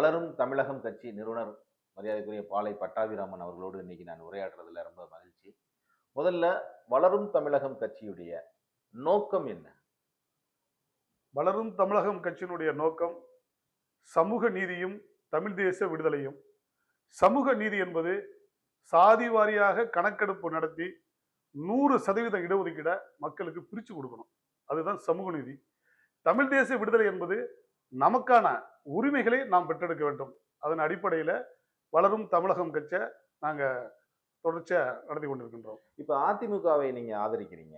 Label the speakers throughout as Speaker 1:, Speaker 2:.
Speaker 1: வளரும் தமிழகம் கட்சி நிறுவனர் மரியாதைக்குரிய பாலை பட்டாபிராமன் அவர்களோடு இன்னைக்கு நான் உரையாடுறதுல ரொம்ப மகிழ்ச்சி. முதல்ல வளரும் தமிழகம் கட்சியுடைய நோக்கம் என்ன?
Speaker 2: வளரும் தமிழகம் கட்சியினுடைய நோக்கம் சமூக நீதியும் தமிழ் தேச விடுதலையும். சமூக நீதி என்பது சாதி வாரியாக கணக்கெடுப்பு நடத்தி நூறு சதவீத இடஒதுக்கீடை மக்களுக்கு பிரித்து கொடுக்கணும். அதுதான் சமூக நீதி. தமிழ் தேச விடுதலை என்பது நமக்கான உரிமைகளை நாம் பெற்றெடுக்க வேண்டும். அதன் அடிப்படையில் வளரும் தமிழகம் கட்சியை நாங்கள் தொடர்ச்சியாக நடத்தி கொண்டிருக்கின்றோம்.
Speaker 1: இப்ப அதிமுகவை நீங்க ஆதரிக்கிறீங்க.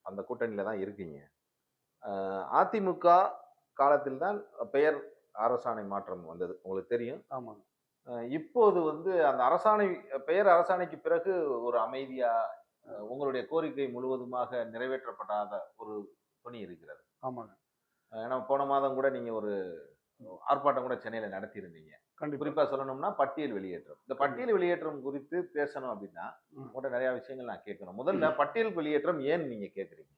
Speaker 1: அந்த கூட்டணியில தான் இருக்கீங்க. அதிமுக காலத்தில் தான் பெயர் அரசாணை மாற்றம் வந்தது. உங்களுக்கு தெரியும். அஹ் இப்போது வந்து அந்த அரசாணை பெயர் அரசாணைக்கு பிறகு ஒரு அமைதியா அஹ் உங்களுடைய கோரிக்கை முழுவதுமாக நிறைவேற்றப்படாத ஒரு துணி இருக்கிறது.
Speaker 2: ஆமாங்க.
Speaker 1: ஏன்னா போன மாதம் கூட நீங்க ஒரு ஆர்ப்பாட்டம் கூட சென்னையில நடத்தியிருந்தீங்க.
Speaker 2: கண்டிப்பாக
Speaker 1: குறிப்பா சொல்லணும்னா பட்டியல் வெளியேற்றம். இந்த பட்டியல் வெளியேற்றம் குறித்து பேசணும் அப்படின்னா. உங்கள்கிட்ட நிறைய விஷயங்கள் நான் கேட்கணும். முதல்ல பட்டியல் வெளியேற்றம் ஏன் நீங்க கேக்குறீங்க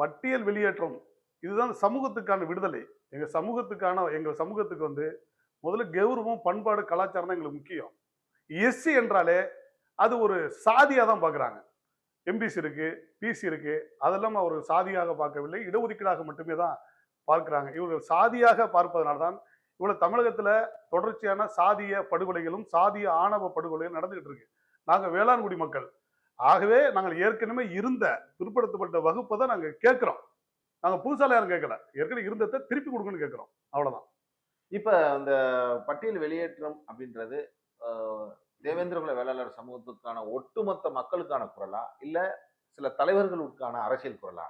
Speaker 2: பட்டியல் வெளியேற்றம் இதுதான் சமூகத்துக்கான விடுதலை. எங்க சமூகத்துக்கான எங்க சமூகத்துக்கு வந்து முதல்ல கௌரவம் பண்பாடு கலாச்சாரம் தான் எங்களுக்கு முக்கியம். எஸ்சி என்றாலே அது ஒரு சாதியாக தான் பார்க்குறாங்க எம்பிசி இருக்கு பிசி இருக்கு அதெல்லாம் அவர் சாதியாக பார்க்கவில்லை. இடஒதுக்கீடாக மட்டுமே தான் பார்க்குறாங்க. இவர்கள் சாதியாக பார்ப்பதனால தான் இவ்வளவு தமிழகத்துல தொடர்ச்சியான சாதிய படுகொலைகளும் சாதிய ஆணவ படுகொலைகளும் நடந்துகிட்டு இருக்கு. நாங்க வேளாண்குடி மக்கள். ஆகவே நாங்கள் ஏற்கனவே இருந்த பிற்படுத்தப்பட்ட வகுப்பை தான் நாங்கள் கேட்குறோம். நாங்கள் புதுசால யாரும் கேட்கல. ஏற்கனவே இருந்ததை திருப்பி கொடுக்கணும்னு கேட்குறோம். அவ்வளோதான்
Speaker 1: இப்ப இந்த பட்டியல் வெளியேற்றம் அப்படின்றது அஹ், தேவேந்திர குல வேளாளர் சமூகத்துக்கான ஒட்டுமொத்த மக்களுக்கான குரலா? இல்ல சில தலைவர்களுக்கான அரசியல் குரலா?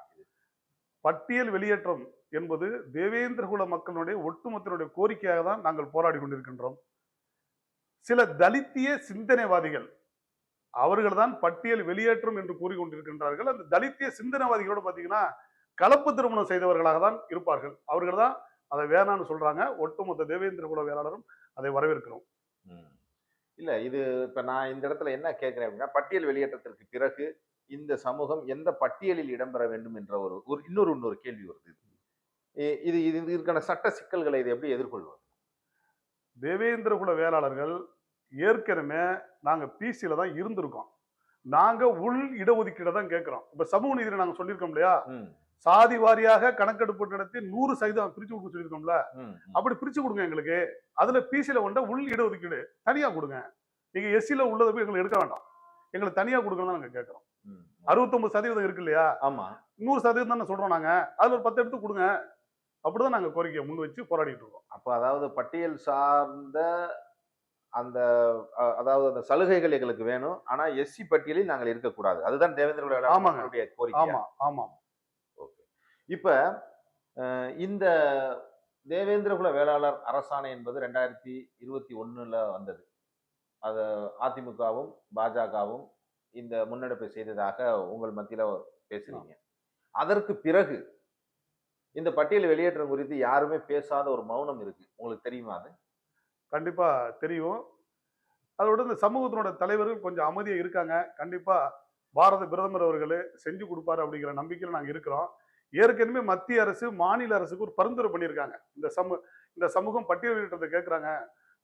Speaker 2: பட்டியல் வெளியேற்றம் என்பது தேவேந்திரகுல மக்களுடைய ஒட்டுமொத்தனுடைய கோரிக்கையாக தான் நாங்கள் போராடி கொண்டிருக்கின்றோம். சில தலித்திய சிந்தனைவாதிகள் அவர்கள் தான் பட்டியல் வெளியேற்றம் என்று கூறிக்கொண்டிருக்கின்றார்கள். அந்த தலித்திய சிந்தனைவாதிகளோடு பார்த்தீங்கன்னா கலப்பு திருமணம் செய்தவர்களாக தான் இருப்பார்கள். அவர்கள் தான் அதை வேணான்னு சொல்றாங்க. ஒட்டுமொத்த தேவேந்திர குல வேளாளரும் அதை வரவேற்கிறோம்.
Speaker 1: இல்ல இது இப்ப நான் இந்த இடத்துல என்ன கேட்கிறேன் அப்படின்னா பட்டியல் வெளியேற்றத்திற்கு பிறகு இந்த சமூகம் எந்த பட்டியலில் இடம்பெற வேண்டும் என்ற ஒரு ஒரு இன்னொரு இன்னொரு கேள்வி வருது. இது இது இதுக்கான சட்ட சிக்கல்களை இது எப்படி எதிர்கொள்வது?
Speaker 2: தேவேந்திர குல வேளாளர்கள் ஏற்கனவே நாங்க பிசியில தான் இருந்திருக்கோம். நாங்க உள் இடஒதுக்கீடை தான் கேட்கிறோம். இப்ப சமூக நீதியில நாங்க சொல்லியிருக்கோம் இல்லையா? சாதி வாரியாக கணக்கெடுப்பு நடத்தி நூறு சதவீதம் பிரிச்சு கொடுக்க சொல்லியிருக்கோம்ல. அப்படி பிரிச்சு கொடுங்க எங்களுக்கு. அதுல பிசியில கொண்ட உள் இடஒதுக்கீடு தனியா கொடுங்க. நீங்க எஸ்சில உள்ளதை போய் எங்களுக்கு எடுக்க வேண்டாம். எங்களுக்கு தனியா கொடுக்கணும் நாங்க கேட்கிறோம். அறுபத்தொன்பது சதவீதம் இருக்கு இல்லையா?
Speaker 1: ஆமா.
Speaker 2: நூறு சதவீதம் தானே சொல்றோம் நாங்க. அதுல ஒரு பத்து எடுத்து கொடுங்க. அப்படிதான் நாங்க கோரிக்கையை முன் வச்சு போராடிட்டு இருக்கோம்.
Speaker 1: அப்ப அதாவது பட்டியல் சார்ந்த அந்த அதாவது அந்த சலுகைகள் எங்களுக்கு வேணும். ஆனா எஸ்சி பட்டியலில் நாங்கள் இருக்கக்கூடாது. அதுதான் தேவேந்திர குல வேளாளர்
Speaker 2: ஆமாங்க.
Speaker 1: மக்களுடைய கோரிக்கை
Speaker 2: ஆமா ஆமா.
Speaker 1: இப்ப அஹ், இந்த தேவேந்திர குல வேளாளர் அரசாணை என்பது ரெண்டாயிரத்தி இருபத்தி ஒண்ணுல வந்தது. அது அதிமுகவும் பாஜகவும் இந்த முன்னெடுப்பை செய்ததாக உங்கள் மத்தியில பேசுறீங்க அதற்கு பிறகு இந்த பட்டியல் வெளியேற்றம் குறித்து யாருமே பேசாத ஒரு மௌனம் இருக்கு. உங்களுக்கு தெரியுமா அது?
Speaker 2: கண்டிப்பா தெரியும். அதோட இந்த சமூகத்தினோட தலைவர்கள் கொஞ்சம் அமைதியா இருக்காங்க. கண்டிப்பா பாரத பிரதமர் அவர்கள் செஞ்சு கொடுப்பாரு அப்படிங்கிற நம்பிக்கையில் நாங்கள் இருக்கிறோம். ஏற்கனவே மத்திய அரசு மாநில அரசுக்கு ஒரு பரிந்துரை பண்ணியிருக்காங்க. இந்த சமூக இந்த சமூகம் பட்டியலிட்டதை கேட்குறாங்க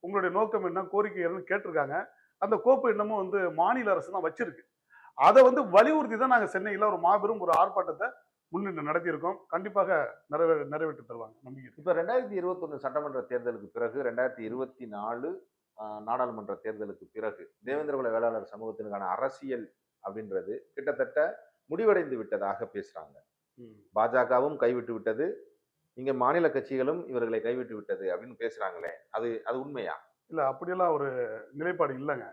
Speaker 2: உங்களுடைய நோக்கம் என்ன கோரிக்கை என்னன்னு கேட்டிருக்காங்க. அந்த கோப்பு என்னமோ வந்து மாநில அரசு தான் வச்சிருக்கு. அதை வந்து வலியுறுத்தி தான் நாங்கள் சென்னையில் ஒரு மாபெரும் ஒரு ஆர்ப்பாட்டத்தை முன்னின்று நடத்தியிருக்கோம். கண்டிப்பாக நிறைவே நிறைவேற்றி தருவாங்க. நம்பிக்கை.
Speaker 1: இப்ப ரெண்டாயிரத்தி இருபத்தொன்னு சட்டமன்ற தேர்தலுக்கு பிறகு ரெண்டாயிரத்தி இருபத்தி நாலு நாடாளுமன்ற தேர்தலுக்கு பிறகு தேவேந்திர குல வேளாளர் சமூகத்திற்கான அரசியல் அப்படின்றது கிட்டத்தட்ட முடிவடைந்து விட்டதாக பேசுறாங்க.
Speaker 2: ம்.
Speaker 1: பாஜகவும் கைவிட்டு விட்டது. இங்க மாநில கட்சிகளும் இவர்களை கைவிட்டு விட்டது அப்படின்னு பேசுறாங்களே. அது அது உண்மையா?
Speaker 2: இல்ல அப்படியெல்லாம் ஒரு நிலைப்பாடு இல்லைங்க.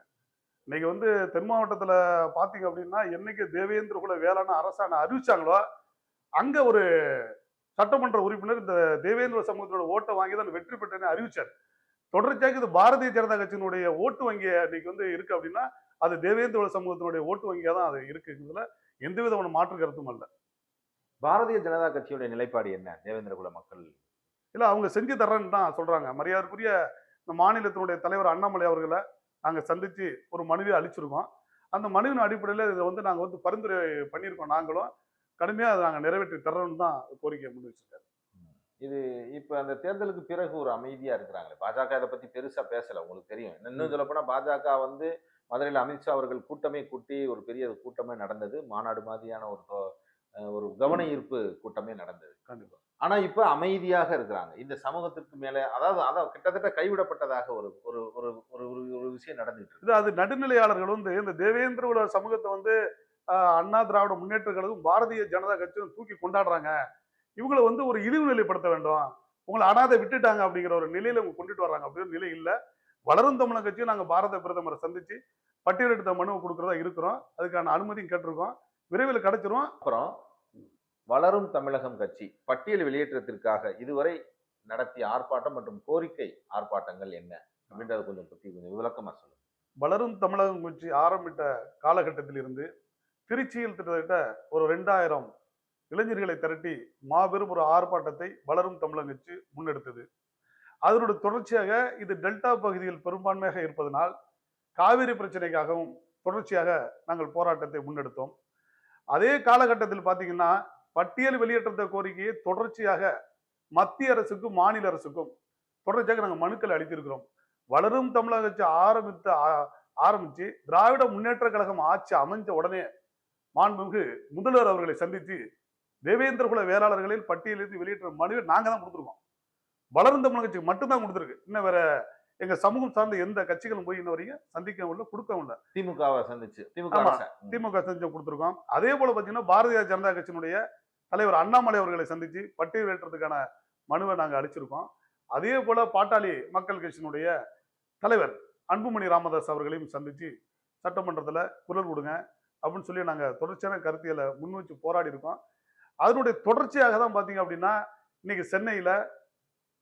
Speaker 2: இன்னைக்கு வந்து தென் மாவட்டத்துல பாத்தீங்க அப்படின்னா என்னைக்கு தேவேந்திர குல வேளாண் அரசாணை அறிவிச்சாங்களோ அங்க ஒரு சட்டமன்ற உறுப்பினர் இந்த தேவேந்திர சமூகத்தோட ஓட்டை வாங்கி தான் வெற்றி பெற்றேன்னு அறிவிச்சார். தொடர்ச்சியாக இது பாரதிய ஜனதா கட்சியினுடைய ஓட்டு வங்கி இன்னைக்கு வந்து இருக்கு அப்படின்னா அது தேவேந்திர சமூகத்தினுடைய ஓட்டு வங்கியா தான் அது இருக்குங்கிறதுல எந்த விதமான மாற்று கருத்தும் அல்ல.
Speaker 1: பாரதிய ஜனதா கட்சியுடைய நிலைப்பாடு என்ன? தேவேந்திர குல மக்கள்.
Speaker 2: இல்ல அவங்க செஞ்சு தர்றேன்னு தான் சொல்றாங்க. மரியாதைக்குரிய இந்த மாநிலத்தினுடைய தலைவர் அண்ணாமலை அவர்களை நாங்க சந்திச்சு ஒரு மனுவை அளிச்சிருக்கோம். அந்த மனுவின் அடிப்படையில் இதை வந்து நாங்க வந்து பரிந்துரை பண்ணியிருக்கோம் நாங்களும். கடுமையா அதை நாங்க நிறைவேற்றி தர்றோம்னு தான் கோரிக்கை முன் வச்சிருக்காரு.
Speaker 1: இது இப்ப அந்த தேர்தலுக்கு பிறகு ஒரு அமைதியா இருக்கிறாங்களே? பாஜக இதை பத்தி பெருசா பேசல உங்களுக்கு தெரியும். இன்னும் சொல்ல போனா பாஜக வந்து மதுரையில் அமித்ஷா அவர்கள் கூட்டமே கூட்டி ஒரு பெரிய கூட்டமே நடந்தது. மாநாடு மாதிரியான ஒரு ஒரு கவன ஈர்ப்பு கூட்டமே நடந்தது.
Speaker 2: கண்டிப்பா.
Speaker 1: ஆனா இப்ப அமைதியாக இருக்கிறாங்க. இந்த சமூகத்திற்கு மேல அதாவது அதான் கிட்டத்தட்ட கைவிடப்பட்டதாக ஒரு ஒரு ஒரு ஒரு விஷயம் நடந்துட்டு இருக்கு.
Speaker 2: இது அது நடுநிலையாளர்கள் வந்து இந்த தேவேந்திர சமூகத்தை வந்து அண்ணா திராவிட முன்னேற்ற கழகம் பாரதிய ஜனதா கட்சியும் தூக்கி கொண்டாடுறாங்க. இவங்களை வந்து ஒரு இழிவு நிலைப்படுத்த வேண்டும். உங்களை அனாதை விட்டுட்டாங்க அப்படிங்கிற ஒரு நிலையில அவங்க கொண்டுட்டு வர்றாங்க அப்படிங்கிற நிலை இல்ல. வளரும் தமிழக கட்சியும் நாங்க பாரத பிரதமரை சந்திச்சு பட்டியலிட்ட மனுவை கொடுக்கறதா இருக்கிறோம். அதுக்கான அனுமதியும் கேட்டிருக்கோம். விரைவில் கிடைச்சிரும்.
Speaker 1: அப்புறம் வளரும் தமிழகம் கட்சி பட்டியல் வெளியேற்றத்திற்காக இதுவரை நடத்திய ஆர்ப்பாட்டம் மற்றும் கோரிக்கை ஆர்ப்பாட்டங்கள் என்ன அப்படின்றத கொஞ்சம் பத்தி கொஞ்சம் விளக்கமா சொல்லுங்க.
Speaker 2: வளரும் தமிழகம் கட்சி ஆரம்பித்த காலகட்டத்தில் இருந்து திருச்சியில் கிட்டத்தட்ட ஒரு ரெண்டாயிரம் இளைஞர்களை திரட்டி மாபெரும் ஒரு ஆர்ப்பாட்டத்தை வளரும் தமிழகம் கட்சி முன்னெடுத்தது. அதனுடைய தொடர்ச்சியாக இது டெல்டா பகுதியில் பெரும்பான்மையாக இருப்பதனால் காவிரி பிரச்சனைக்காகவும் தொடர்ச்சியாக நாங்கள் போராட்டத்தை முன்னெடுத்தோம். அதே காலகட்டத்தில் பார்த்தீங்கன்னா பட்டியல் வெளியேற்றத்தை கோரிக்கையை தொடர்ச்சியாக மத்திய அரசுக்கும் மாநில அரசுக்கும் தொடர்ச்சியாக நாங்கள் மனுக்கள் அளித்திருக்கிறோம். வளரும் தமிழக கட்சி ஆரம்பித்த ஆ- ஆரம்பிச்சு திராவிட முன்னேற்ற கழகம் ஆட்சி அமைஞ்ச உடனே மாண்புமிகு முதல்வர் அவர்களை சந்தித்து தேவேந்திர குல வேளாளர்களில் பட்டியலிருந்து வெளியேற்ற மனுவை நாங்க தான் கொடுத்துருக்கோம். வளரும் தமிழக கட்சிக்கு மட்டும்தான் கொடுத்துருக்கு. இன்னும் வேற எங்க சமூகம் சார்ந்த எந்த கட்சிகளும் போய் இன்ன வரைக்கும் சந்திக்கவும் இல்லை கொடுக்கவும் இல்லை.
Speaker 1: திமுகவை சந்திச்சு திமுக.
Speaker 2: திமுக சந்திச்சு கொடுத்துருக்கோம். அதே போல பாத்தீங்கன்னா பாரதிய ஜனதா கட்சியினுடைய தலைவர் அண்ணாமலை அவர்களை சந்திச்சு பட்டியல் ஏற்றத்துக்கான மனுவை நாங்க அளிச்சிருக்கோம். அதே போல பாட்டாளி மக்கள் கட்சியினுடைய தலைவர் அன்புமணி ராமதாஸ் அவர்களையும் சந்திச்சு சட்டமன்றத்துல குரல் கொடுங்க. அப்படின்னு சொல்லி நாங்கள் தொடர்ச்சியான கருத்தியலை முன் வச்சு போராடி இருக்கோம் அதனுடைய தொடர்ச்சியாக தான் பார்த்தீங்க அப்படின்னா இன்னைக்கு சென்னையில்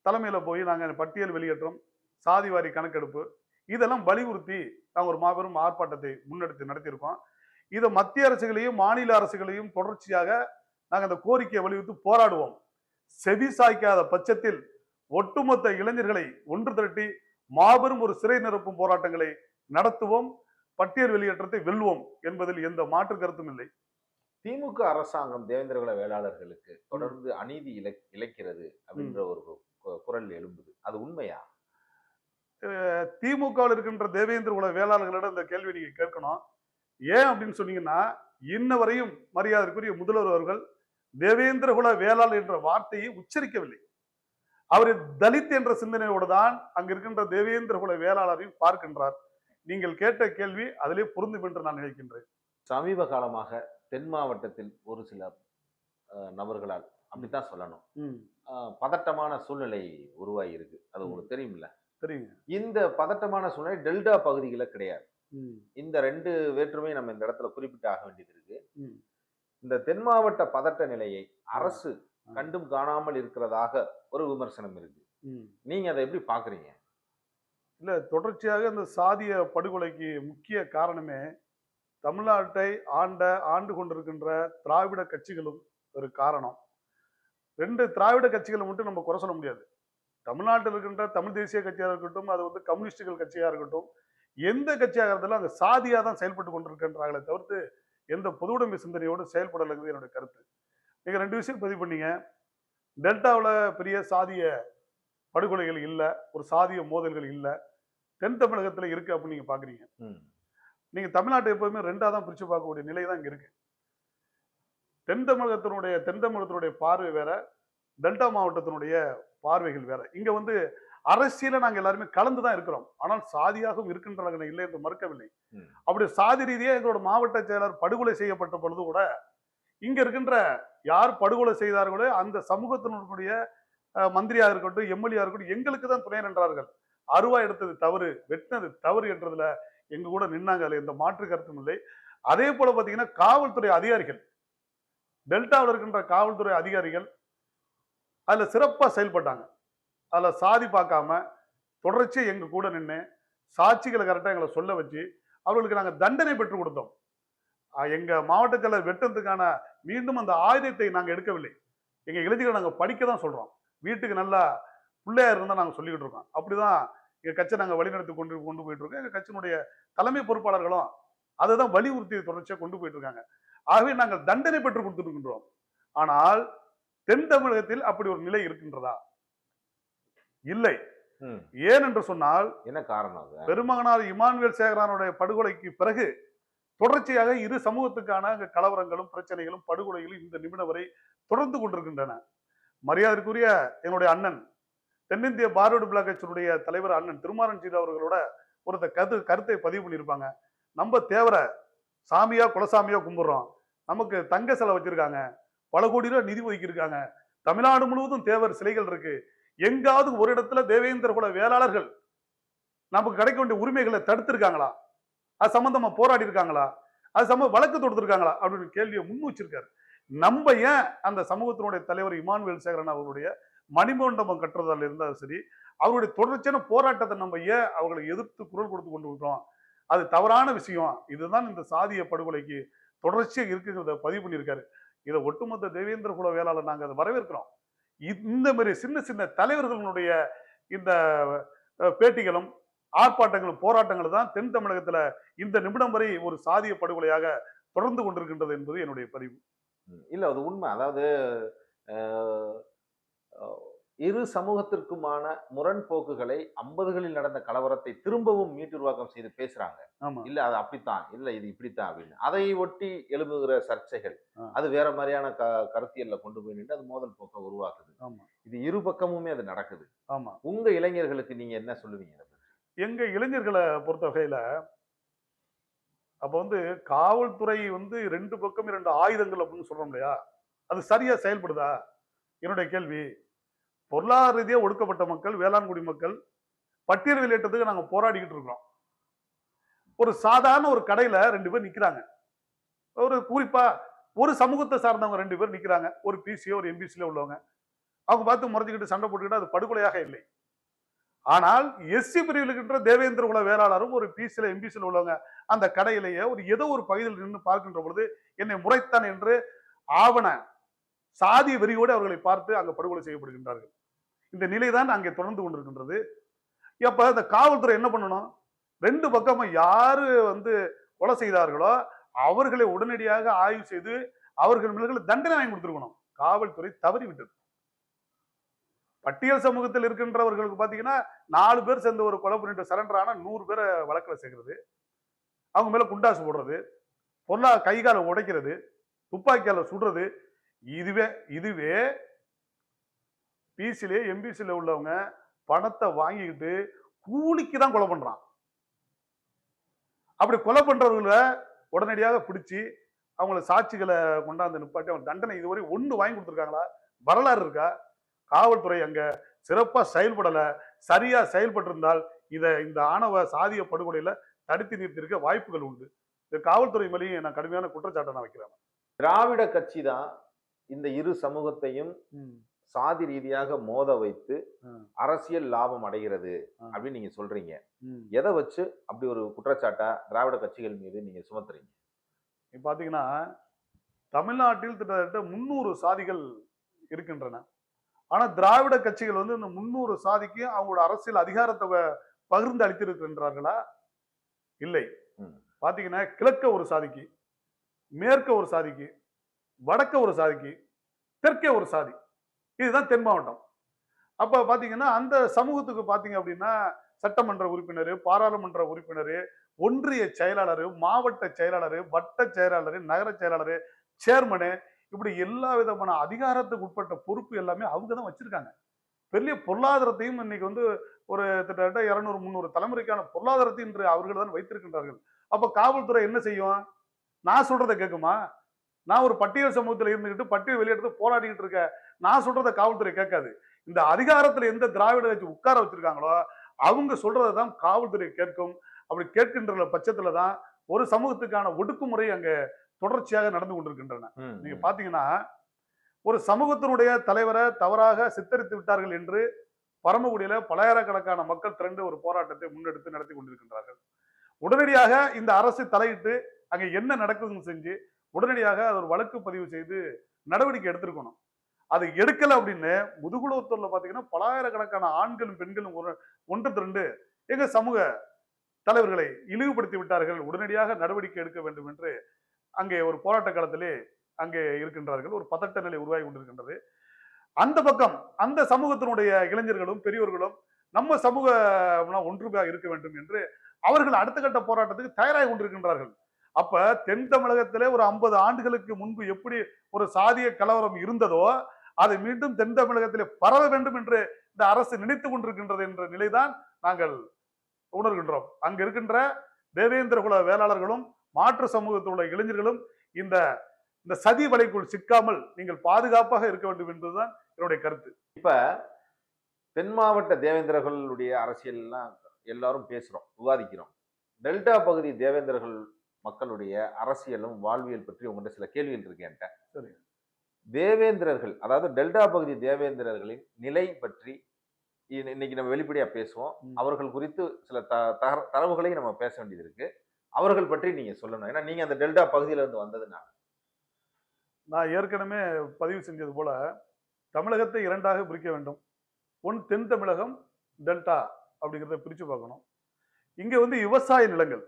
Speaker 2: தலைமையில் போய் நாங்கள் பட்டியல் வெளியேற்றம் சாதிவாரி கணக்கெடுப்பு. இதெல்லாம் வலியுறுத்தி நாங்கள் ஒரு மாபெரும் ஆர்ப்பாட்டத்தை முன்னெடுத்து நடத்தியிருக்கோம். இதை மத்திய அரசுகளையும் மாநில அரசுகளையும் தொடர்ச்சியாக நாங்கள் அந்த கோரிக்கையை வலியுறுத்தி போராடுவோம். செவி சாய்க்காத பட்சத்தில் ஒட்டுமொத்த இளைஞர்களை ஒன்று திரட்டி மாபெரும் ஒரு சிறை நிரப்பும் போராட்டங்களை நடத்துவோம். பட்டியல் வெளியேற்றத்தை வெல்வோம் என்பதில் எந்த மாற்று கருத்தும் இல்லை.
Speaker 1: திமுக அரசாங்கம் தேவேந்திரகுல வேளாளர்களுக்கு தொடர்ந்து அநீதி இழை இழைக்கிறது அப்படின்ற ஒரு குரல் எழும்புது. அது உண்மையா?
Speaker 2: திமுகவில் இருக்கின்ற தேவேந்திர குல வேளாளர்களிடம் இந்த கேள்வி நீங்க கேட்கணும். ஏன் அப்படின்னு சொன்னீங்கன்னா இன்ன வரையும் மரியாதைக்குரிய முதல்வர் அவர்கள் தேவேந்திர குல வேளாளர் என்ற வார்த்தையை உச்சரிக்கவில்லை. அவர் தலித் என்ற சிந்தனையோடு தான் அங்க இருக்கின்ற தேவேந்திர குல வேளாளரையும் பார்க்கின்றார். நீங்கள் கேட்ட கேள்வி அதிலே பொருந்தும் என்று நான் நினைக்கின்றேன்.
Speaker 1: சமீப காலமாக தென் மாவட்டத்தில் ஒரு சில நபர்களால் அப்படித்தான் சொல்லணும். பதட்டமான சூழ்நிலை உருவாகி இருக்கு அது உங்களுக்கு தெரியும்ல
Speaker 2: தெரியுங்க.
Speaker 1: இந்த பதட்டமான சூழ்நிலை டெல்டா பகுதிகளில் கிடையாது. இந்த ரெண்டு வேற்றுமையும் நம்ம இந்த இடத்துல குறிப்பிட்டு ஆக வேண்டியது இருக்கு. இந்த தென் மாவட்ட பதட்ட நிலையை அரசு. கண்டும் காணாமல் இருக்கிறதாக ஒரு விமர்சனம் இருக்கு. நீங்க அதை எப்படி பாக்குறீங்க
Speaker 2: இல்லை தொடர்ச்சியாக இந்த சாதிய படுகொலைக்கு முக்கிய காரணமே தமிழ்நாட்டை ஆண்ட ஆண்டு கொண்டிருக்கின்ற திராவிட கட்சிகளும் ஒரு காரணம். ரெண்டு திராவிட கட்சிகளை மட்டும் நம்ம குறை சொல்ல முடியாது. தமிழ்நாட்டில் இருக்கின்ற தமிழ் தேசிய கட்சியாக இருக்கட்டும் அது வந்து கம்யூனிஸ்டுகள் கட்சியாக இருக்கட்டும் எந்த கட்சியாக இருந்தாலும் அங்கே சாதியாக தான் செயல்பட்டு கொண்டிருக்கின்றார்களே தவிர்த்து எந்த பொதுவுடைமை சிந்தனையோடு செயல்படலைங்கிறது என்னுடைய கருத்து. நீங்கள் ரெண்டு விஷயம் பதிவு பண்ணீங்க. டெல்டாவில் பெரிய சாதிய படுகொலைகள் இல்லை ஒரு சாதிய மோதல்கள் இல்லை. தென் தமிழகத்துல இருக்கு அப்படின்னு நீங்க பாக்குறீங்க. நீங்க தமிழ்நாட்டை எப்பவுமே ரெண்டா தான் பிரிச்சு பார்க்கக்கூடிய நிலை தான் இங்க இருக்கு. தென் தமிழகத்தினுடைய தென் தமிழகத்தினுடைய பார்வை வேற டெல்டா மாவட்டத்தினுடைய பார்வைகள் வேற. இங்க வந்து அரசியல நாங்க எல்லாருமே கலந்து தான் இருக்கிறோம். ஆனால் சாதியாகவும் இருக்கின்றாங்க இல்லை என்று மறுக்கவில்லை. அப்படி சாதி ரீதியா எங்களோட மாவட்ட செயலர் படுகொலை செய்யப்பட்ட பொழுது கூட இங்க இருக்கின்ற யார் படுகொலை செய்தார்களோ அந்த சமூகத்தினுடைய அஹ், மந்திரியா இருக்கட்டும் எம்எல்ஏ இருக்கட்டும் எங்களுக்கு தான் துணை நின்றார்கள். அருவா எடுத்தது தவறு வெட்டினது தவறு என்றதுல எங்க கூட நின்னாங்க. அதுல எந்த மாற்று கருத்தும் இல்லை. அதே போல பாத்தீங்கன்னா காவல்துறை அதிகாரிகள் டெல்டாவில் இருக்கின்ற காவல்துறை அதிகாரிகள் அதுல சிறப்பா செயல்பட்டாங்க. அதுல சாதி பார்க்காம தொடர்ச்சியா எங்க கூட நின்று சாட்சிகளை கரெக்டாக எங்களை சொல்ல வச்சு அவர்களுக்கு நாங்கள் தண்டனை பெற்றுக் கொடுத்தோம். எங்கள் எங்க மாவட்ட வெட்டுறதுக்கான மீண்டும் அந்த ஆயுதத்தை நாங்கள் எடுக்கவில்லை. எங்க இளைஞர்களை நாங்கள் படிக்க தான் சொல்றோம். வீட்டுக்கு நல்லா பிள்ளையா இருந்தா நாங்க சொல்லிக்கிட்டு இருக்கோம். அப்படிதான் எங்க கட்சி நாங்க வழிநடத்தி கொண்டு கொண்டு போயிட்டு இருக்கோம் எங்க கட்சியினுடைய தலைமை பொறுப்பாளர்களும் அதை தான் வலியுறுத்தி தொடர்ச்சியா கொண்டு போயிட்டு இருக்காங்க ஆகவே நாங்கள் தண்டனை பெற்று கொடுத்துட்டு இருக்கின்றோம் ஆனால் தென் தமிழகத்தில் அப்படி ஒரு நிலை இருக்கின்றதா? இல்லை. ஏன் என்று சொன்னால்
Speaker 1: என்ன காரணம்
Speaker 2: பெருமகனார் இமானுவேல் சேகரானுடைய படுகொலைக்கு பிறகு தொடர்ச்சியாக இரு சமூகத்துக்கான கலவரங்களும் பிரச்சனைகளும் படுகொலைகளும் இந்த நிமிடம் வரை தொடர்ந்து கொண்டிருக்கின்றன. மரியாதைக்குரிய என்னுடைய அண்ணன் தென்னிந்திய பாரோடு பிளாக் கட்சியினுடைய தலைவர் அண்ணன் திருமாறன் அவர்களோட ஒருத்த கரு கருத்தை பதிவு பண்ணியிருப்பாங்க. நம்ம தேவரை சாமியா குலசாமியா கும்பிடுறோம். நமக்கு தங்க சிலை வச்சிருக்காங்க. பல கோடி ரூபாய் நிதி ஒதுக்கியிருக்காங்க. தமிழ்நாடு முழுவதும் தேவர் சிலைகள் இருக்கு. எங்காவது ஒரு இடத்துல தேவேந்திர குல வேளாளர்கள் நமக்கு கிடைக்க வேண்டிய உரிமைகளை தடுத்திருக்காங்களா? அது சம்பந்தமா போராடி இருக்காங்களா அது சம்ம வழக்கு தொடுத்திருக்காங்களா? அப்படின்னு கேள்வியை முன் வச்சிருக்காரு. நம்ம ஏன் அந்த சமூகத்தினுடைய தலைவர் இமானுவேல் சேகரன் அவருடைய மணிமண்டபம் கட்டுறதால இருந்தாலும் சரி அவருடைய தொடர்ச்சியான போராட்டத்தை நம்ம ஏன் அவர்களை எதிர்த்து குரல் கொடுத்து கொண்டு விட்டோம்? அது தவறான விஷயம். இதுதான் இந்த சாதிய படுகொலைக்கு தொடர்ச்சியாக இருக்குங்கிறத பதிவு பண்ணியிருக்காரு. இதை ஒட்டுமொத்த தேவேந்திர குல வேளாளர் நாங்கள் அதை வரவேற்கிறோம். இந்த மாதிரி சின்ன சின்ன தலைவர்களுடைய இந்த பேட்டிகளும் ஆர்ப்பாட்டங்களும் போராட்டங்களும் தான் தென் தமிழகத்துல இந்த நிமிடம் வரை ஒரு சாதிய படுகொலையாக தொடர்ந்து கொண்டிருக்கின்றது என்பது என்னுடைய பதிவு.
Speaker 1: இல்லை இல்ல அது உண்மை. அதாவது இரு சமூகத்திற்குமான முரண்போக்குகளை ஐம்பதுகளில் நடந்த கலவரத்தை திரும்பவும் மீட்டுருவாக்கம் செய்து பேசுறாங்க. இல்ல அது அப்படித்தான் இல்ல இது இப்படித்தான் அப்படின்னு. அதை ஒட்டி எழுப்புகிற சர்ச்சைகள். அது வேற மாதிரியான க கருத்தியல்ல கொண்டு போய் நின்று அது மோதல் போக்க உருவாக்குது. இது இரு பக்கமுமே அது நடக்குது.
Speaker 2: ஆமா.
Speaker 1: உங்க இளைஞர்களுக்கு நீங்க என்ன சொல்லுவீங்க?
Speaker 2: எங்க இளைஞர்களை பொறுத்த வகையில அப்ப வந்து காவல்துறை வந்து ரெண்டு பக்கம் இரண்டு ஆயுதங்கள் அப்படின்னு சொல்றோம் இல்லையா? அது சரியா செயல்படுதா? என்னுடைய கேள்வி. பொருளாதார ரீதியாக ஒடுக்கப்பட்ட மக்கள் வேளாண்குடி மக்கள் பட்டியல் வெளியேற்றத்துக்கு நாங்கள் போராடிக்கிட்டு இருக்கிறோம். ஒரு சாதாரண ஒரு கடையில் ரெண்டு பேர் நிற்கிறாங்க ஒரு குறிப்பா ஒரு சமூகத்தை சார்ந்தவங்க ரெண்டு பேர் நிற்கிறாங்க ஒரு பிசியோ ஒரு எம்பிசியில் உள்ளவங்க. அவங்க பார்த்து முறைஞ்சிக்கிட்டு சண்டை போட்டுக்கிட்டு அது படுகொலையாக இல்லை. ஆனால் எஸ்சி பிரிவில் இருக்கின்ற தேவேந்திர குல வேளாளரும் ஒரு பிசியில் எம்பிசியில் உள்ளவங்க அந்த கடையிலேயே ஒரு ஏதோ ஒரு பகுதியில் நின்று பார்க்கின்ற பொழுது என்னை முறைத்தான் என்று ஆவண சாதி வெறியோடு அவர்களை பார்த்து அங்கே படுகொலை செய்யப்படுகின்றார்கள். இந்த நிலைதான் அங்கே தொடர்ந்து கொண்டிருக்கின்றது. அப்ப இந்த காவல்துறை என்ன பண்ணணும்? ரெண்டு பக்கமும் யாரு வந்து கொலை செய்தார்களோ அவர்களை உடனடியாக ஆய்வு செய்து அவர்கள் மீது தண்டனை வாங்கி கொடுத்துருக்கணும். காவல்துறை தவறி விட்டது. பட்டியல் சமூகத்தில் இருக்கின்றவர்களுக்கு பார்த்தீங்கன்னா நாலு பேர் சேர்ந்து ஒரு கொலை பண்ணிட்டு சரண்டர் ஆனால் நூறு பேரை வழக்கில் சேர்க்கிறது. அவங்க மேல குண்டாசு போடுறது. பொருளா கை காலை உடைக்கிறது. துப்பாக்கியால சுடுறது. இதுவே இதுவே பிசிலே எம்பிசில உள்ளவங்க பணத்தை வாங்கிக்கிட்டு கூலிக்கு தான் கொலை பண்றான். அப்படி கொலை பண்றவங்கள உடனடியாக பிடிச்சி அவங்கள சாட்சிகளை கொண்டாந்து நிப்பாட்டி அவங்க தண்டனை இதுவரை ஒண்ணு வாங்கி கொடுத்துருக்காங்களா? வரலாறு இருக்கா? காவல்துறை அங்க சிறப்பா செயல்படல சரியா செயல்பட்டிருந்தால் இத இந்த ஆணவ சாதிய படுகொலையில தடுத்து நிறுத்திருக்க வாய்ப்புகள் உண்டு. இந்த காவல்துறை மேலேயும் நான் கடுமையான குற்றச்சாட்டை நான் வைக்கிறேன்.
Speaker 1: திராவிட கட்சி தான் இந்த இரு சமூகத்தையும் சாதி ரீதியாக மோத வைத்து. அரசியல் லாபம் அடைகிறது. அப்படின்னு நீங்க சொல்றீங்க. எதை வச்சு அப்படி ஒரு குற்றச்சாட்டா திராவிட கட்சிகள் மீது நீங்க சுமத்துறீங்க
Speaker 2: இப்ப பாத்தீங்கன்னா தமிழ்நாட்டில் கிட்டத்தட்ட முன்னூறு சாதிகள் இருக்கின்றன ஆனா திராவிட கட்சிகள் வந்து இந்த முன்னூறு சாதிக்கு அவங்களோட அரசியல் அதிகாரத்தை பகிர்ந்து அளித்திருக்கின்றார்களா இல்லை
Speaker 1: ம்.
Speaker 2: பாத்தீங்கன்னா கிழக்க ஒரு சாதிக்கு மேற்க ஒரு சாதிக்கு வடக்க ஒரு சாதிக்கு தெற்கே ஒரு சாதி இதுதான் தென் மாவட்டம். அப்போ பார்த்தீங்கன்னா அந்த சமூகத்துக்கு பார்த்தீங்க அப்படின்னா சட்டமன்ற உறுப்பினர் பாராளுமன்ற உறுப்பினர் ஒன்றிய செயலாளர் மாவட்ட செயலாளர் வட்ட செயலாளர் நகர செயலாளர் சேர்மனு இப்படி எல்லா விதமான அதிகாரத்துக்கு உட்பட்ட பொறுப்பு எல்லாமே அவங்க தான் வச்சிருக்காங்க. பெரிய பொருளாதாரத்தையும் இன்னைக்கு வந்து ஒரு கிட்டத்தட்ட இரநூறு முந்நூறு தலைமுறைக்கான பொருளாதாரத்தை இன்று அவர்கள் தான் வைத்திருக்கின்றார்கள். அப்போ காவல்துறை என்ன செய்யும்? நான் சொல்றதை கேட்குமா? நான் ஒரு பட்டியல் சமூகத்தில் இருந்துகிட்டு பட்டியல் வெளியெடுத்து போராடிக்கிட்டு இருக்க நான் சொல்றதை காவல்துறை கேட்காது. இந்த அதிகாரத்துல எந்த திராவிட கட்சி உட்கார வச்சிருக்காங்களோ அவங்க சொல்றதை தான் காவல்துறை கேட்கும். அப்படி கேட்கின்ற பட்சத்துல தான் ஒரு சமூகத்துக்கான ஒடுக்குமுறை அங்க தொடர்ச்சியாக நடந்து கொண்டிருக்கின்றன. நீங்க. பாத்தீங்கன்னா ஒரு சமூகத்தினுடைய தலைவரை தவறாக சித்தரித்து விட்டார்கள் என்று பரமக்குடியில பலாயிரக்கணக்கான மக்கள் திரண்டு ஒரு போராட்டத்தை முன்னெடுத்து நடத்தி கொண்டிருக்கின்றார்கள். உடனடியாக இந்த அரசு தலையிட்டு அங்க என்ன நடக்குதுன்னு செஞ்சு உடனடியாக அது ஒரு வழக்கு பதிவு செய்து நடவடிக்கை எடுத்திருக்கணும். அது எடுக்கல அப்படின்னு முதுகுளத்தூர்ல பாத்தீங்கன்னா பலாயிரக்கணக்கான ஆண்களும் பெண்களும் ஒன்று திரண்டு எங்க சமூக தலைவர்களை இழிவுபடுத்தி விட்டார்கள். உடனடியாக நடவடிக்கை எடுக்க வேண்டும் என்று அங்கே ஒரு போராட்ட காலத்திலே அங்கே இருக்கின்றார்கள். ஒரு பதட்ட நிலை உருவாகி கொண்டிருக்கின்றது. அந்த பக்கம் அந்த சமூகத்தினுடைய இளைஞர்களும் பெரியவர்களும் நம்ம சமூக ஒன்றுமையாக இருக்க வேண்டும் என்று அவர்கள் அடுத்த கட்ட போராட்டத்துக்கு தயாராகி கொண்டிருக்கின்றார்கள். அப்ப தென் தமிழகத்திலே ஒரு ஐம்பது ஆண்டுகளுக்கு முன்பு எப்படி ஒரு சாதிய கலவரம் இருந்ததோ அதை மீண்டும் தென் தமிழகத்திலே பரவ வேண்டும் என்று இந்த அரசு நினைத்துக் கொண்டிருக்கின்றது என்ற நிலைதான் நாங்கள் உணர்கின்றோம். அங்க இருக்கின்ற தேவேந்திர குல வேளாளர்களும் மாற்று சமூகத்தில் உள்ள இளைஞர்களும் இந்த இந்த சதி வலைக்குள் சிக்காமல் நீங்கள் பாதுகாப்பாக இருக்க வேண்டும் என்பதுதான் என்னுடைய கருத்து.
Speaker 1: இப்ப தென் மாவட்ட தேவேந்திரர்களுடைய அரசியல் எல்லாம் எல்லாரும் பேசுறோம் விவாதிக்கிறோம். டெல்டா பகுதி தேவேந்திரர்கள் மக்களுடைய அரசியலும் வாழ்வியல் பற்றி உங்கள்கிட்ட சில கேள்விகள் இருக்கு என்கிட்ட.
Speaker 2: சரி.
Speaker 1: தேவேந்திரர்கள் அதாவது டெல்டா பகுதி தேவேந்திரர்களின் நிலை பற்றி இன்னைக்கு நம்ம வெளிப்படையா பேசுவோம். அவர்கள் குறித்து சில த தரவுகளையும் நம்ம பேச வேண்டியது இருக்கு. அவர்கள் பற்றி நீங்க சொல்லணும். ஏன்னா நீங்க அந்த டெல்டா பகுதியில இருந்து வந்ததுனால.
Speaker 2: நான் ஏற்கனவே பதிவு செஞ்சது போல தமிழகத்தை இரண்டாக பிரிக்க வேண்டும். ஒன் தென் தமிழகம் டெல்டா அப்படிங்கிறத பிரிச்சு பார்க்கணும். இங்க வந்து விவசாய நிலங்கள்.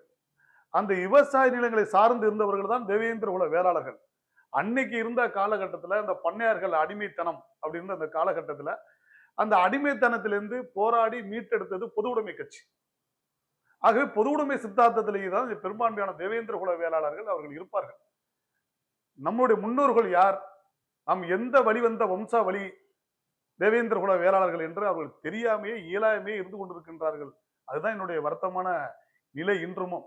Speaker 2: அந்த விவசாய நிலங்களை சார்ந்து இருந்தவர்கள் தான் தேவேந்திர குல வேளாளர்கள். அன்னைக்கு இருந்த காலகட்டத்தில் அந்த பண்ணையார்கள் அடிமைத்தனம் அப்படின்ற அந்த காலகட்டத்தில் அந்த அடிமைத்தனத்திலிருந்து போராடி மீட்டெடுத்தது பொது உடைமை கட்சி. ஆகவே பொது உடைமை சித்தாந்தத்திலேயே தான் இந்த பெரும்பான்மையான தேவேந்திர குல வேளாளர்கள் அவர்கள் இருப்பார்கள். நம்முடைய முன்னோர்கள் யார்? நாம் எந்த வழி வந்த வம்சாவளி தேவேந்திர குல வேளாளர்கள் என்று அவர்கள் தெரியாமையே இயலாமையே இருந்து கொண்டிருக்கின்றார்கள். அதுதான் என்னுடைய வருத்தமான நிலை இன்றுமும்.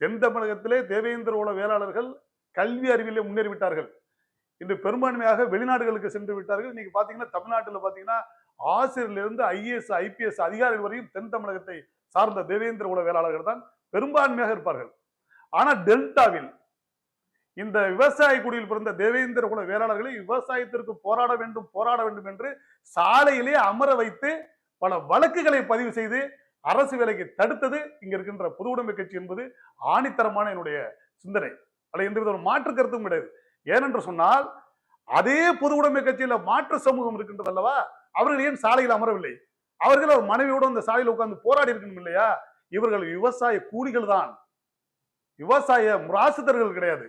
Speaker 2: தென் தமிழகத்திலே தேவேந்திர உல வேளாளர்கள் கல்வி அறிவிலே முன்னேறி விட்டார்கள் இன்று பெரும்பான்மையாக வெளிநாடுகளுக்கு சென்று விட்டார்கள். இன்னைக்கு பாத்தீங்கன்னா தமிழ்நாட்டில் பாத்தீங்கன்னா ஆசிரியர்லேருந்து ஐஏஎஸ் ஐபிஎஸ் அதிகாரிகள் வரையும் தென் தமிழகத்தை சார்ந்த தேவேந்திர உல வேளாளர்கள் தான் பெரும்பான்மையாக இருப்பார்கள். ஆனா டெல்டாவில் இந்த விவசாய குடியில் பிறந்த தேவேந்திர குல வேளாளர்களை விவசாயத்திற்கு போராட வேண்டும் போராட வேண்டும் என்று சாலையிலே அமர வைத்து பல வழக்குகளை பதிவு செய்து அரசு வேலைக்கு தடுத்தது இங்க இருக்கின்ற பொது உடைமை கட்சி என்பது ஆணித்தரமான என்னுடைய சிந்தனை. அதில் எந்த ஒரு மாற்று கருத்தும் கிடையாது. ஏனென்று சொன்னால் அதே பொது உடைமை கட்சியில மாற்று சமூகம் இருக்கின்றது அல்லவா? அவர்கள் ஏன் சாலையில் அமரவில்லை? அவர்கள் அவர் மனைவியோடு அந்த சாலையில் உட்கார்ந்து போராடி இருக்கணும் இல்லையா? இவர்கள் விவசாய கூலிகள் தான். விவசாய முராசுதர்கள் கிடையாது.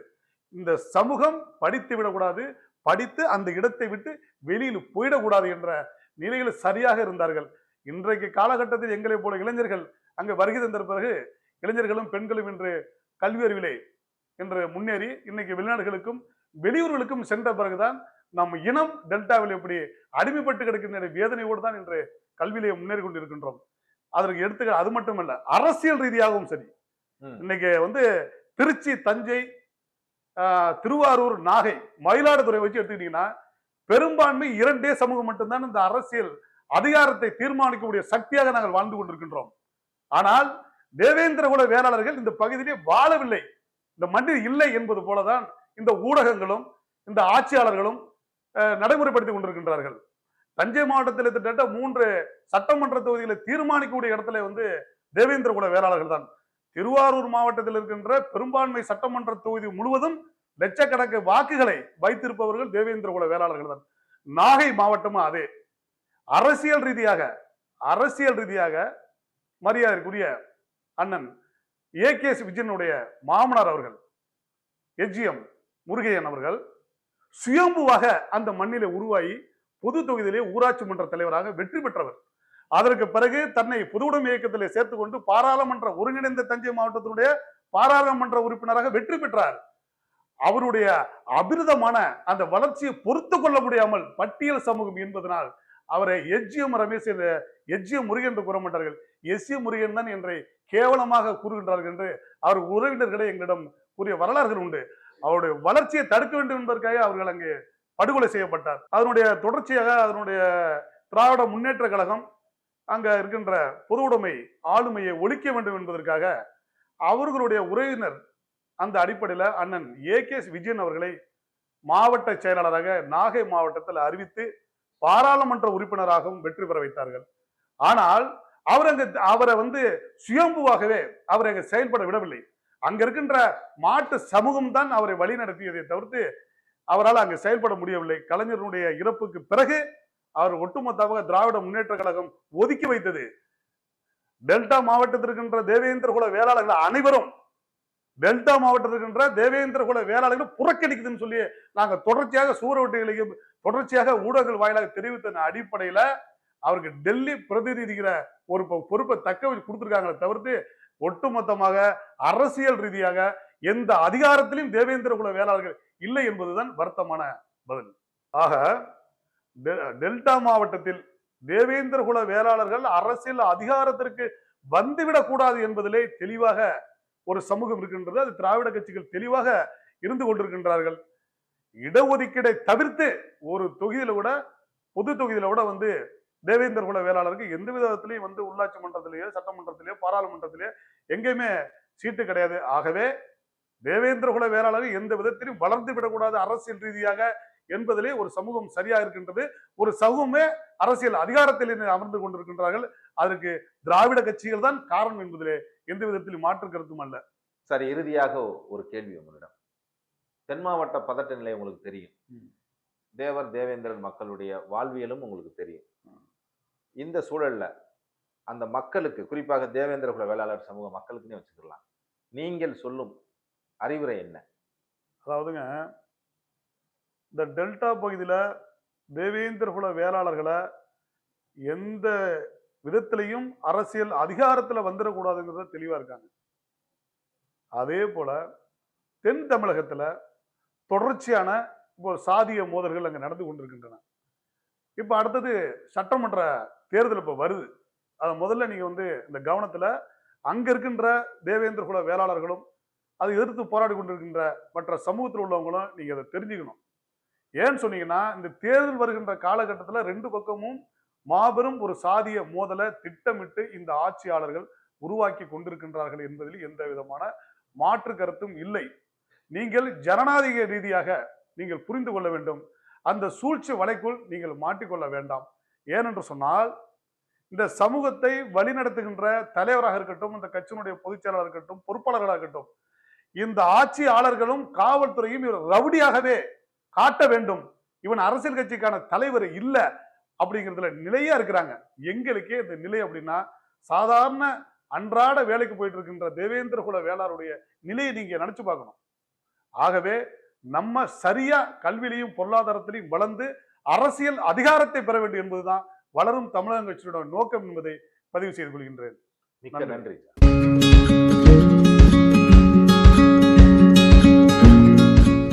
Speaker 2: இந்த சமூகம் படித்து விடக்கூடாது. படித்து அந்த இடத்தை விட்டு வெளியில் போயிடக்கூடாது என்ற நிலையில் சரியாக இருந்தார்கள். இன்றைக்கு காலகட்டத்தில் எங்களை போல இளைஞர்கள் அங்கு வருகை தந்த பிறகு இளைஞர்களும் பெண்களும் இன்று கல்வி அறிவிலே என்று முன்னேறி இன்னைக்கு வெளிநாடுகளுக்கும் வெளியூர்களுக்கும் சென்ற பிறகுதான் நம் இனம் டெல்டாவில் எப்படி அடிமைப்பட்டு கிடக்கின்ற வேதனையோடு தான் இன்று கல்வியிலே முன்னேறி கொண்டிருக்கின்றோம் அதற்கு எடுத்துக்க அது மட்டுமல்ல அரசியல் ரீதியாகவும் சரி. இன்னைக்கு வந்து திருச்சி தஞ்சை திருவாரூர் நாகை மயிலாடுதுறை வச்சு எடுத்துக்கிட்டீங்கன்னா பெரும்பான்மை இரண்டே சமூகம் மட்டும்தான் இந்த அரசியல் அதிகாரத்தை தீர்மானிக்கக்கூடிய சக்தியாக நாங்கள் வாழ்ந்து கொண்டிருக்கின்றோம். ஆனால் தேவேந்திர குல வேளாளர்கள் இந்த பகுதியிலே வாழவில்லை. இந்த மண்ணில் இல்லை என்பது போலதான் இந்த ஊடகங்களும் இந்த ஆட்சியாளர்களும் நடைமுறைப்படுத்தி கொண்டிருக்கின்றார்கள். தஞ்சை மாவட்டத்தில் கிட்டத்தட்ட மூன்று சட்டமன்ற தொகுதிகளை தீர்மானிக்கக்கூடிய இடத்துல வந்து தேவேந்திர குல வேளாளர்கள் தான். திருவாரூர் மாவட்டத்தில் இருக்கின்ற பெரும்பான்மை சட்டமன்ற தொகுதி முழுவதும் லட்சக்கணக்கு வாக்குகளை வைத்திருப்பவர்கள் தேவேந்திர குல வேளாளர்கள் தான். நாகை மாவட்டமும் அதே. அரசியல் ரீதியாக அரசியல் ரீதியாக மரியாதைக்குரிய அண்ணன் ஏ கே விஜயனுடைய மாமனார் அவர்கள் எஜ்ஜிஎம் முருகையன் அவர்கள் சுயம்புவாக அந்த மண்ணிலே உருவாகி பொது தொகுதியிலே ஊராட்சி மன்ற தலைவராக வெற்றி பெற்றவர். அதற்கு பிறகு தன்னை பொதுவுடைமை இயக்கத்திலே சேர்த்து கொண்டு பாராளுமன்ற ஒருங்கிணைந்த தஞ்சை மாவட்டத்தினுடைய பாராளுமன்ற உறுப்பினராக வெற்றி பெற்றார். அவருடைய அபிரதமான அந்த வளர்ச்சியை பொறுத்து கொள்ள முடியாமல் பட்டியல் சமூகம் என்பதனால் அவரை எஜ்ஜியம் ரமேஷ் என்ற எஜ்ஜியம் முருகன் என்று கூற மாட்டார்கள். எஸ் முருகன் தான் என்றை கேவலமாக கூறுகின்றார்கள் என்று அவர் உறவினர்களை எங்களிடம் கூறிய வரலாறுகள் உண்டு. அவருடைய வளர்ச்சியை தடுக்க வேண்டும் என்பதற்காக அவர்கள் அங்கே படுகொலை செய்யப்பட்டார். அதனுடைய தொடர்ச்சியாக அதனுடைய திராவிட முன்னேற்ற கழகம் அங்க இருக்கின்ற பொது உடைமை ஆளுமையை ஒழிக்க வேண்டும் என்பதற்காக அவர்களுடைய உறவினர் அந்த அடிப்படையில் அண்ணன் ஏ கே விஜயன் அவர்களை மாவட்ட செயலாளராக நாகை மாவட்டத்தில் அறிவித்து பாராளுமன்ற உறுப்பினராகவும் வெற்றி பெற வைத்தார்கள். ஆனால் அவர் அங்க அவரை வந்து சுயம்புவாகவே அவரை அங்கு செயல்பட விடவில்லை. அங்க இருக்கின்ற மாட்டு சமூகம் தான் அவரை வழி நடத்தியதை தவிர்த்து அவரால் அங்கு செயல்பட முடியவில்லை. கலைஞருடைய இறப்புக்கு பிறகு அவர் ஒட்டுமொத்தமாக திராவிட முன்னேற்ற கழகம் ஒதுக்கி வைத்தது. டெல்டா மாவட்டத்தில் இருக்கின்ற தேவேந்திர குல வேளாளர்கள் அனைவரும் டெல்டா மாவட்டத்தில் இருக்கின்ற தேவேந்திர குல வேளாளர்கள் புறக்கணிக்குதுன்னு சொல்லி நாங்கள் தொடர்ச்சியாக சூறவட்டிகளையும் தொடர்ச்சியாக ஊடகங்கள் வாயிலாக தெரிவித்த அடிப்படையில் அவருக்கு டெல்லி பிரதிநிதிகிற ஒரு பொ- பொறுப்பை தக்க வச்சு கொடுத்துருக்காங்களே தவிர்த்து ஒட்டுமொத்தமாக அரசியல் ரீதியாக எந்த அதிகாரத்திலும் தேவேந்திர குல வேளாளர்கள் இல்லை என்பதுதான் வருத்தமான பதில். ஆக டெல்டா மாவட்டத்தில் தேவேந்திர குல வேளாளர்கள் அரசியல் அதிகாரத்திற்கு வந்துவிடக்கூடாது என்பதிலே தெளிவாக ஒரு சமூகம் இருக்கின்றது அது திராவிட கட்சிகள் தெளிவாக இருந்து கொண்டிருக்கின்றார்கள். இடஒதுக்கீடை தவிர்த்து ஒரு தொகுதியில கூட பொது தொகுதியில கூட வந்து தேவேந்திர குல வேளாளருக்கு எந்த விதத்திலையும் வந்து உள்ளாட்சி மன்றத்திலேயோ சட்டமன்றத்திலேயோ பாராளுமன்றத்திலேயோ எங்கேயுமே சீட்டு கிடையாது. ஆகவே தேவேந்திர குல வேளாளர்கள் எந்த விதத்திலும் வளர்ந்து விடக்கூடாது அரசியல் ரீதியாக என்பதிலே ஒரு சமூகம் சரியா இருக்கின்றது. ஒரு சமூகமே அரசியல் அதிகாரத்தில் அமர்ந்து கொண்டிருக்கின்றார்கள். அதற்கு திராவிட கட்சிகள் தான் காரணம் என்பதிலே எந்த விதத்திலும் மாற்று கருத்தும் அல்ல.
Speaker 1: சரி இறுதியாக ஒரு கேள்வி உங்களிடம். தென் மாவட்ட பதட்ட நிலை உங்களுக்கு தெரியும். தேவர் தேவேந்திரன் மக்களுடைய வாழ்வியலும் உங்களுக்கு தெரியும். இந்த சூழல்ல அந்த மக்களுக்கு குறிப்பாக தேவேந்திர குல வேளாளர் சமூக மக்களுக்குன்னே வச்சுக்கலாம். நீங்கள் சொல்லும் அறிவுரை என்ன?
Speaker 2: அதாவதுங்க இந்த டெல்டா பகுதியில தேவேந்திர குல வேளாளர்களை எந்த விதத்திலையும் அரசியல் அதிகாரத்துல வந்துடக்கூடாதுங்கிறத தெளிவா இருக்காங்க. அதே போல தென் தமிழகத்துல தொடர்ச்சியான இப்போ சாதிய மோதல்கள் அங்கே நடந்து கொண்டிருக்கின்றன. இப்போ அடுத்தது சட்டமன்ற தேர்தல் இப்போ வருது. அதை முதல்ல நீங்கள் வந்து இந்த கவனத்தில் அங்கே இருக்கின்ற தேவேந்திர குல வேளாளர்களும் அதை எதிர்த்து போராடி கொண்டிருக்கின்ற மற்ற சமூகத்தில் உள்ளவங்களும் நீங்கள் அதை தெரிஞ்சுக்கணும். ஏன்னு சொன்னீங்கன்னா இந்த தேர்தல் வருகின்ற காலகட்டத்தில் ரெண்டு பக்கமும் மாபெரும் ஒரு சாதிய மோதலை திட்டமிட்டு இந்த ஆட்சியாளர்கள் உருவாக்கி கொண்டிருக்கின்றார்கள் என்பதில் எந்த விதமான மாற்று கருத்தும் இல்லை. நீங்கள் ஜனநாயக ரீதியாக நீங்கள் புரிந்து கொள்ள வேண்டும். அந்த சூழ்ச்சி வலைக்குள் நீங்கள் மாட்டிக்கொள்ள வேண்டாம். ஏனென்று சொன்னால் இந்த சமூகத்தை வழிநடத்துகின்ற தலைவராக இருக்கட்டும் இந்த கட்சியினுடைய பொதுச்செயலராக இருக்கட்டும் பொறுப்பாளர்களாக இருக்கட்டும் இந்த ஆட்சியாளர்களும் காவல்துறையும் இவர் ரவுடியாகவே காட்ட வேண்டும். இவன் அரசியல் கட்சிக்கான தலைவர் இல்லை. அப்படிங்கிறதுல நிலையா இருக்கிறாங்க. எங்களுக்கே இந்த நிலை அப்படின்னா சாதாரண அன்றாட வேலைக்கு போயிட்டு இருக்கின்ற தேவேந்திர குல வேளாருடைய நிலையை நீங்க நினைச்சு பார்க்கணும். ஆகவே நம்ம சரியா கல்வியிலையும் பொருளாதாரத்திலையும் வளர்ந்து அரசியல் அதிகாரத்தை பெற வேண்டும் என்பதுதான் வளரும் தமிழக கட்சியோட நோக்கம் என்பதை பதிவு செய்து கொள்கின்றேன்.
Speaker 1: மிக்க
Speaker 2: நன்றி.
Speaker 1: நன்றி.